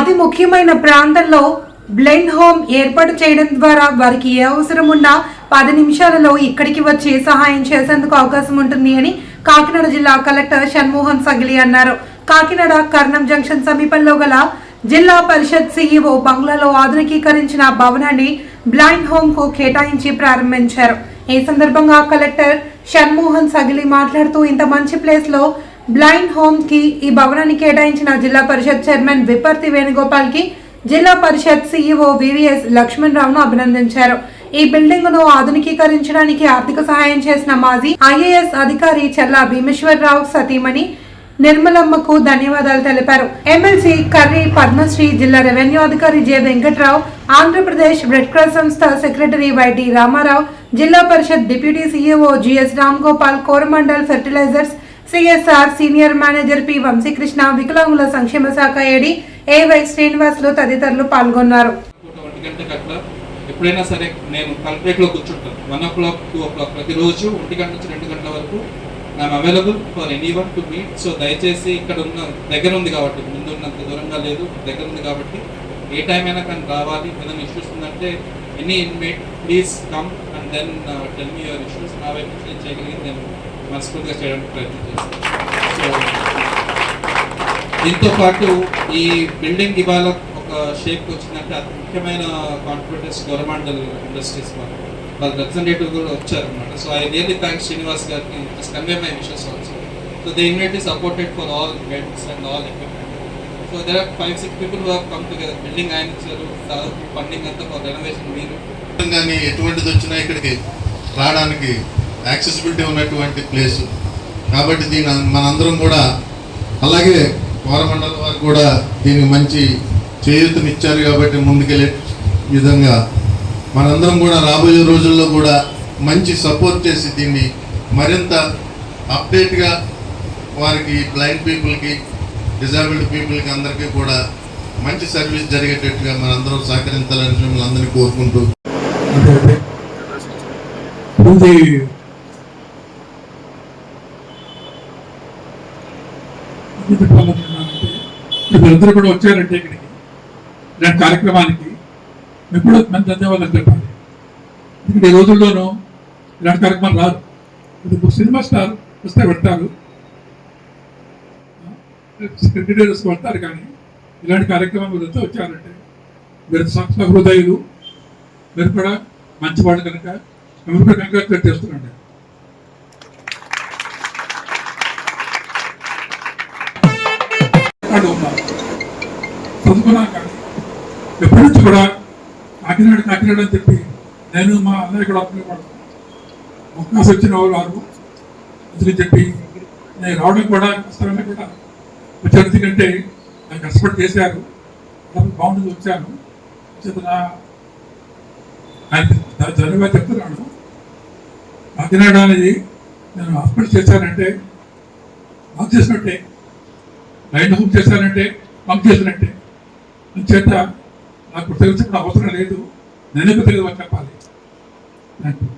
అతి ముఖ్యమైన ప్రాంతంలో బ్లెండ్ హోమ్ ఏర్పాటు చేయడం ద్వారా వారికి ఏ అవసరం ఉన్నా పది నిమిషాలలో ఇక్కడికి వచ్చి సహాయం చేసేందుకు అవకాశం ఉంటుంది అని కాకినాడ జిల్లా కలెక్టర్ షణ్మోహన్ సగిలి అన్నారు. కాకినాడ కర్ణం జంక్షన్ సమీపంలో గల జిల్లా పరిషత్ సీఈఓ బంగ్లాలో ఆధునికీకరించిన భవనాన్ని బ్లైండ్ హోమ్కు కేటాయించి ప్రారంభించారు. ఈ సందర్భంగా కలెక్టర్ షణ్మోహన్ సగిలి మాట్లాడుతూ ఇంత మంచి ప్లేస్లో బ్లైండ్ హోమ్కి ఈ భవనాన్ని కేటాయించిన జిల్లా పరిషత్ చైర్మన్ విపర్తి వేణుగోపాల్కి జిల్లా పరిషత్ సీఈఓ వివిఎస్ లక్ష్మణ్ రావును అభినందించారు. ఈ బిల్డింగ్ను ఆధునికీకరించడానికి ఆర్థిక సహాయం చేసిన మాజీ ఐఏఎస్ అధికారి చల్లా భీమేశ్వరరావు సతీమణి నిర్మలమ్మకు ధన్యవాదాలు తెలిపారు. ఎమ్మెల్సీ కర్రీ పద్మశ్రీ జిల్లా రెవెన్యూ అధికారి J Venkatrao Andhra Pradesh red cross సంస్థ secretary Y T Ramarao Zilla Parishad deputy CEO G S Ram Gopal Coromandel fertilisers CSR senior manager P Vamsikrishna వికలాంగుల సంక్షేమ శాఖ ఏడి ఏవై శ్రీనివాసులు తదితరులు పాల్గొన్నారు. ఒంటి ఎప్పుడైనా సరే నేను కలెక్టరేట్లో కూర్చుంటాను. One o'clock two o'clock ప్రతిరోజు ఒంటి గంట నుంచి రెండు గంటల వరకు I'm available for anyone to meet so దయచేసి ఇక్కడ ఉన్న దగ్గర ఉంది కాబట్టి ముందు ఉన్నంత దూరంగా లేదు. దగ్గర ఉంది కాబట్టి ఏ టైం అయినా కానీ రావాలి. ఏదైనా ఇష్యూస్ ఉందంటే any inmate please come and then tell me your issues నా వైపు నుంచి నేను చేయగలిగింది నేను మనస్ఫూర్తిగా చేయడానికి ప్రయత్నం సో దీంతో పాటు ఈ బిల్డింగ్ ఇవాళ ఒక షేప్ వచ్చిందంటే అతి ముఖ్యమైన కాన్ఫిడెన్స్ గవర్నమెంటల్ ఇండస్ట్రీస్ వాళ్ళు. వాళ్ళ రిప్రజెంటేటివ్ కూడా వచ్చారనమాట so I really thanks Srinivas గారికి just convey my wishes also so they invite supported for all beds and all equipment so there are five six people work come together building ఆయన ఇచ్చారు. Funding అంతా for renovation మీరు. కానీ ఎటువంటిది వచ్చినా ఇక్కడికి రావడానికి యాక్సెసిబిలిటీ ఉన్నటువంటి ప్లేస్ కాబట్టి దీని మనందరం కూడా అలాగే కోరమండల వారు కూడా దీనికి మంచి చేయూతనిచ్చారు కాబట్టి ముందుకెళ్ళే విధంగా మనందరం కూడా రాబోయే రోజుల్లో కూడా మంచి సపోర్ట్ చేసి దీన్ని మరింత అప్డేట్గా వారికి బ్లైండ్ పీపుల్కి డిజాబిలిటీ పీపుల్కి అందరికీ కూడా మంచి సర్వీస్ జరిగేటట్టుగా మనందరం సహకరించాలని మిమ్మల్ని అందరినీ కోరుకుంటూ. అంటే ఇది మీరందరూ కూడా వచ్చారంటే ఇక్కడికి. ఇలాంటి కార్యక్రమానికి ఎప్పుడూ కూడా మంచి ధన్యవాదాలు చెప్పాలి. ఎందుకంటే ఈ రోజుల్లోనూ ఇలాంటి కార్యక్రమాలు రాదు ఇది సినిమా స్టార్ వస్తే పెడతారు. క్రికెటర్స్ పడతారు కానీ ఇలాంటి కార్యక్రమం మీరు వచ్చారంటే మీరు సంస్థ హృదయులు. మీరు కూడా మంచివాడు కనుక. మిమ్మల్ని కూడా కంగ్రాచులేట్ చేస్తున్నాండి వాళ్ళు ఉన్నారు. చదువుకున్నాం కానీ ఎప్పటి నుంచి కూడా కాకినాడ కాకినాడ అని చెప్పి నేను మా అన్నయ్య కూడా అనుకునేవాడు అవకాశం వచ్చిన వాళ్ళు వారు అందుకని చెప్పి నేను రావడం కూడా కష్టమే కూడా వచ్చాను ఎందుకంటే నాకు కష్టపడి చేశారు. బాగుంటుంది వచ్చాను చేత నా ఆయన ధన్యవాదాలు చెప్తున్నాను. కాకినాడ అనేది నేను హాస్పిటల్ చేశానంటే బాగా చేసినట్టే. లైన్ హోమ్ చేశానంటే పంప్ చేసినట్టే చేత నాకు తెలిసిన అవసరం లేదు. నేనే తెలియదు చెప్పాలి? Thank you